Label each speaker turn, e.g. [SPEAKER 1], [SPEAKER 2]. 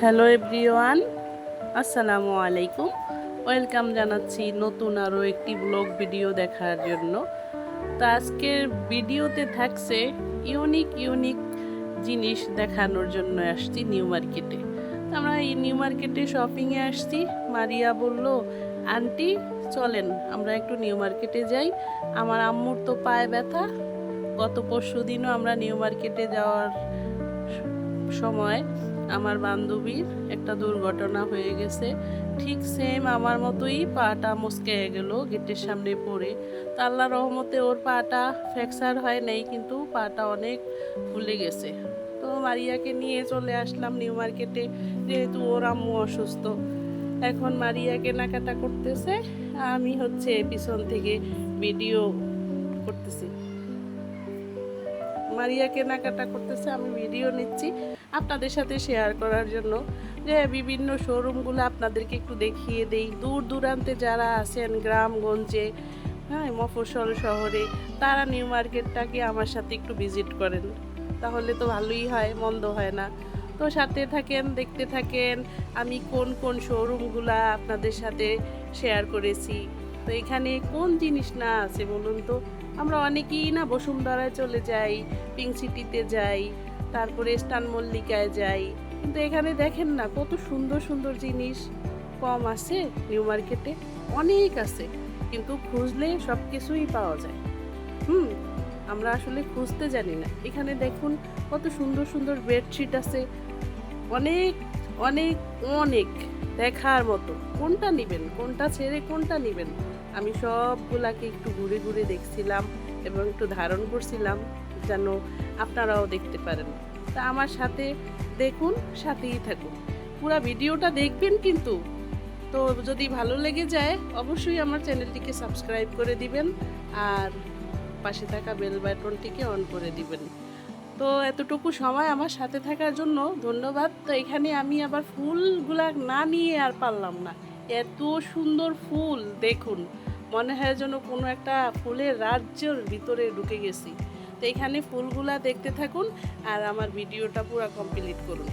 [SPEAKER 1] Hello everyone, আসসালামু আলাইকুম। Welcome জানাচ্ছি নতুন আরও একটি ব্লগ ভিডিও দেখার জন্য। তো আজকের ভিডিওতে থাকছে ইউনিক ইউনিক জিনিস দেখানোর জন্য আসছি নিউ মার্কেটে। আমরা এই নিউ মার্কেটে শপিংয়ে আসছি। মারিয়া বলল, আন্টি, চলেন, আমরা একটু নিউ মার্কেটে যাই। আমার আম্মুর তো পায়ে ব্যথা। গত পরশু দিনও আমরা নিউ মার্কেটে যাওয়ার সময় আমার বান্ধবীর একটা দুর্ঘটনা হয়ে গেছে। ঠিক সেম আমার মতোই পাটা মুসকে গেল গেটের সামনে পড়ে। তো আল্লাহ রহমতে ওর পাটা ফ্র্যাকচার হয় নাই, কিন্তু পাটা অনেক ফুলে গেছে। তো মারিয়াকে নিয়ে চলে আসলাম নিউ মার্কেটে যেহেতু ওর আম্মু অসুস্থ। এখন মারিয়া কেনাকাটা করতেছে, আমি হচ্ছে পিছন থেকে ভিডিও করতেছি। মারিয়া কেনাকাটা করতেছে, আমি ভিডিও নিচ্ছি। আপনাদের সাথে শেয়ার করার জন্য যে বিভিন্ন শোরুমগুলো আপনাদেরকে একটু দেখিয়ে দেই। দূর দূরান্তে যারা আছেন গ্রামগঞ্জে হ্যাঁ মফস্বল শহরে, তারা নিউ মার্কেটটাকে আমার সাথে একটু ভিজিট করেন। তাহলে তো ভালোই হয়, মন্দ হয় না। তো সাথে থাকেন, দেখতে থাকেন, আমি কোন কোন শোরুমগুলা আপনাদের সাথে শেয়ার করেছি। তো এখানে কোন জিনিস না আছে বলুন তো? আমরা অনেকেই না বসুন্ধরায় চলে যাই পিঙ্ক সিটিতে যাই। তারপরে স্টান মল্লিকায় যাই। কিন্তু এখানে দেখেন না, কত সুন্দর সুন্দর জিনিস। কম আছে, নিউ মার্কেটে অনেক আছে। কিন্তু খুঁজলে সব কিছুই পাওয়া যায়। হুম, আমরা আসলে খুঁজতে জানি না। এখানে দেখুন কত সুন্দর সুন্দর বেডশিট আছে। অনেক অনেক অনেক দেখার মতো। কোনটা নেবেন? কোনটা ছেড়ে কোনটা নেবেন? আমি সবগুলাকে একটু ঘুরে ঘুরে দেখছিলাম। এবং একটু ধারণ করছিলাম যেন আপনারাও দেখতে পারেন। তা আমার সাথে দেখুন, সাথেই থাকুন। পুরো ভিডিওটা দেখবেন কিন্তু। তো যদি ভালো লেগে যায়, অবশ্যই আমার চ্যানেলটিকে সাবস্ক্রাইব করে দিবেন আর পাশে থাকা বেল বাটনটিকে অন করে দিবেন। তো এতটুকু সময় আমার সাথে থাকার জন্য ধন্যবাদ। তো এখানে আমি আবার ফুলগুলা না নিয়ে আর পারলাম না। এত সুন্দর ফুল, দেখুন। মনে হয় যেন কোনো একটা ফুলের রাজ্যের ভিতরে ঢুকে গেছি। তো এখানে ফুলগুলা দেখতে থাকুন আর আমার ভিডিওটা পুরো কমপ্লিট করুন।